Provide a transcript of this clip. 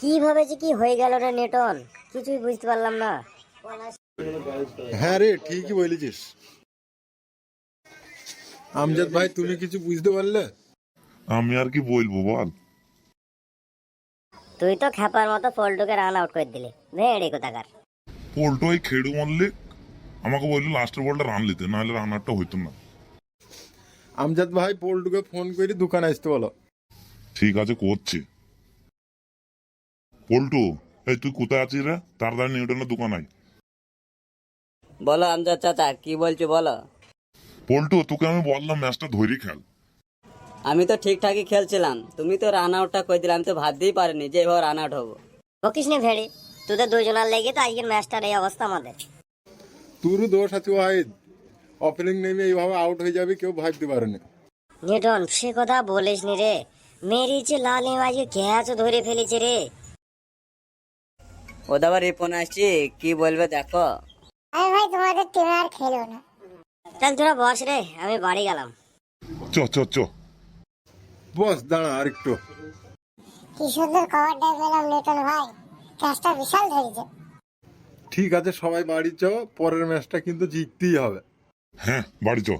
কীভাবে যে কি হয়ে গেল রে নেটন? কিছুই বুঝতে পারলাম না। হ্যাঁ রে ঠিকই বলেছিস। আমজাদ ভাই তুমি কিছু বুঝতে পারলে? আমি আর কি বলব বল। তুই তো খ্যাপার মতো ফল্টুকে রান আউট করে দিলি। ভেড়ে কোথাকার। পোল্টো ওই খেড়ু মল্লিক আমাকে বলল লাস্টের বলটা রান নিতে নাহলে রান আউটটা হইতো না। আমজাদ ভাই পল্টুকে ফোন করে দোকানে আসতে বলো। ঠিক আছে করছি। পল্টু এই তুই কোথায় আছিস রে? তাড়াতাড়ি নিউটনের দোকান আয়। বলো আমজাদ চাচা কি বলছো বলো? পল্টু তোকে আমি বললাম ম্যাচটা ধরে খেল। আমি তো ঠিকঠাকই খেলছিলাম। তুমি তো রান আউটটা করে দিলে? আমি তো ভাবতেই পারিনি যে এবার রান আউট হব। বকিস নি ভেড়ে তোদের দুজনের লেগে তো আজকের ম্যাচটার এই অবস্থা আমাদের। তোরও দোষ আছে ওয়াহিদ। ওপেনিং নেমে এইভাবে আউট হয়ে যাবে কেউ ভাবতে পারেনি। নিউটন সে কথা বলিস নি রে। মেরিছে লাল আজকে ক্যাচ ধরে ফেলেছে রে? ওদের আবার রিপন আসছি কি বলবে দেখো। আমি ভাই তোমাদের টিমে আর খেলব না। চল তোরা বস রে আমি বাড়ি গেলাম। চ চ চ। বস দাঁড়া আরেকটু। কি সুন্দর কভার ড্রাইভ পেলাম লিটন ভাই। ক্যাচটা বিশাল ধরেছে। ঠিক আছে সবাই বাড়ি যাও পরের ম্যাচটা কিন্তু জিততেই হবে। হ্যাঁ বাড়ি চ।